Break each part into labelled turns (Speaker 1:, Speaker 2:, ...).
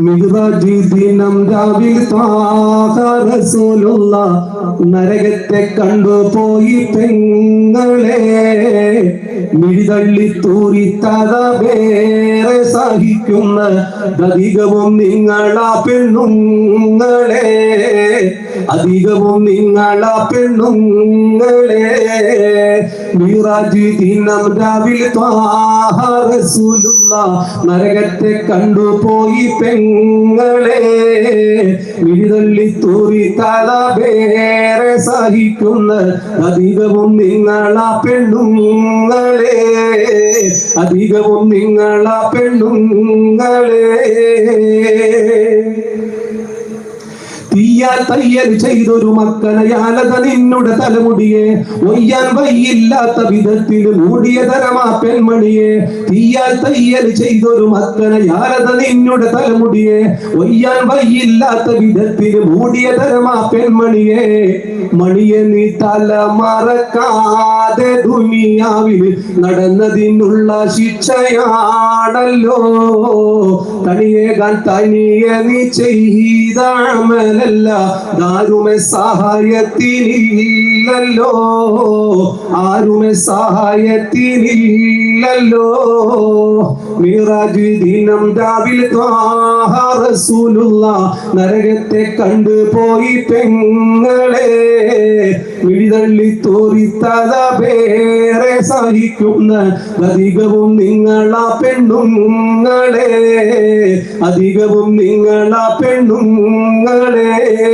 Speaker 1: മിഹ്റാജി കണ്ടു പോയി നരകത്തെ പെങ്ങളെ. മിഴിതള്ളി തൂറിത്തത വേറെ സഹിക്കുന്ന അധികവും നിങ്ങളാ പെണ്ണുങ്ങളെ. അധികവും നിങ്ങള പെണ്ണുങ്ങളെ. മിറാജി ദിനം രാവിലെ നരകത്തെ കണ്ടുപോയി പെങ്ങളെ. മിഴിതള്ളി തൂറി തല വേറെ സഹിക്കുന്ന അധികവും നിങ്ങള പെണ്ണുങ്ങളെ. അധികവും നിങ്ങള പെണ്ണുങ്ങളെ. തീയാൽ തയ്യൽ ചെയ്തൊരു മക്കനയാലത നിന്നുടെ തലമുടിയെ ഒയ്യാൻ വയ്യില്ലാത്ത വിധത്തിൽ മൂടിയ തരമാ പെൺമണിയെ. തീയാൽ തയ്യൽ ചെയ്തൊരു മക്കനയാലത നിന്നുടെ തലമുടിയെ ഒയ്യാൻ വയ്യില്ലാത്ത വിധത്തിൽ മൂടിയ തരമാ പെൺമണിയെ. മണിയെ നീ തല മറക്കാതെ ദുനിയാവിൽ നടന്നതിനുള്ള ശിക്ഷയാണല്ലോ. തനിയേകാൻ തനിയെ നീ ചെയ്ത അമലല്ല ആരുമെ സഹായത്തിനില്ലല്ലോ? ആരുമെ സഹായത്തിനില്ലല്ലോ? മിറാജ് ദിനം രാവിലെ റസൂലുള്ള നരകത്തെ കണ്ടു പോയി പെങ്ങളെ. വിഴിതള്ളി തോറി തല വേറെ സഹിക്കുന്ന അധികവും നിങ്ങളാ പെണ്ണുങ്ങളെ. അധികവും നിങ്ങളാ പെണ്ണുങ്ങളെ.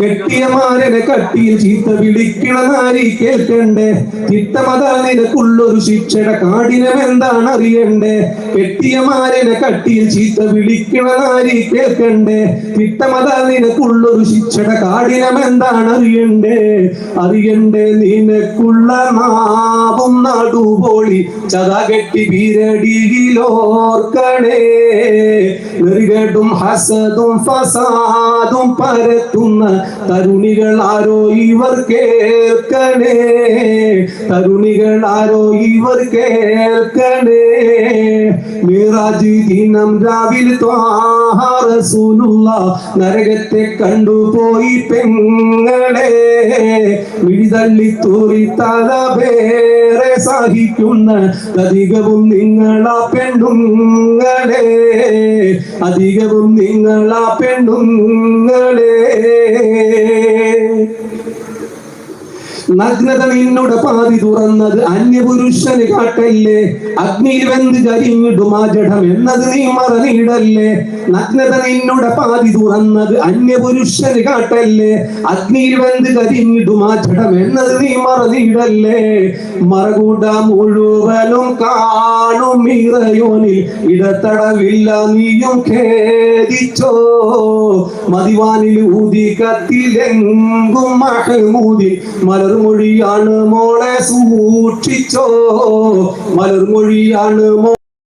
Speaker 1: കെട്ടിയമാരനെ കട്ടിയിൽ ചീത്ത വിളിക്കണ നാരി കേൾക്കണ്ടേ? ചിത്തമത നിനക്കുള്ളൊരു ശിക്ഷയുടെ കാഠിനം എന്താണ് അറിയണ്ടേ? കെട്ടിയമാരനെ കട്ടിയിൽ ചീത്ത വിളിക്കണ നാരി കേൾക്കണ്ടേ? ചിത്തമത നിനക്കുള്ളൊരു ശിക്ഷയുടെ കാഠിനം എന്താണ് അറിയണ്ടേ? അറിയണ്ടേ നിനക്കുള്ള നാവും നടുപോളി ചതകെട്ടി വീരടിയിലോർക്കണേ ും ഹസതും ഫസാദും പരത്തുന്ന തരുണികൾ ആരോ ഇവർ കേൾക്കണേ. തരുണികൾ ആരോ ഇവർ കേൾക്കണേ. മിറാജ് ദിനം രാവിലെ ത്വാഹ റസൂലുള്ള നരകത്തെ കണ്ടുപോയി പെങ്ങളെ. വിഴിതള്ളി തൂറി പേരെ സഹിക്കുന്ന അധികവും നിങ്ങളാ പെണ്ണുങ്ങളെ. അധികവും നിങ്ങളാ പെണ്ണുങ്ങളെ. നഗ്നത നിന്നോട് പാതി തുറന്നത് അന്യപുരുഷന് കാട്ടല്ലേ? അഗ്നിയിൽ വെന്ത് കരിഞ്ഞിടും ആ എന്നത് നീ മറന്നിടല്ലേ? നഗ്നത നിന്നോട് പാതി തുറന്നത് അന്യപുരുഷന് കാട്ടല്ലേ? അഗ്നിയിൽ വെന്ത് കരിഞ്ഞിടും ആ എന്നത് നീ മറന്നിടല്ലേ? മറകൂട മുഴുവനും കാണും ഇറയോനിൽ. ഇടത്തടവില്ല നീയും ഖേദിച്ചോ. മതിവാനിൽ ഊതി കത്തിലെങ്കും മഹമൂതി മലർമൊഴിയാണ് മോളെ സൂക്ഷിച്ചോ. മലർമൊഴിയാണ് മോ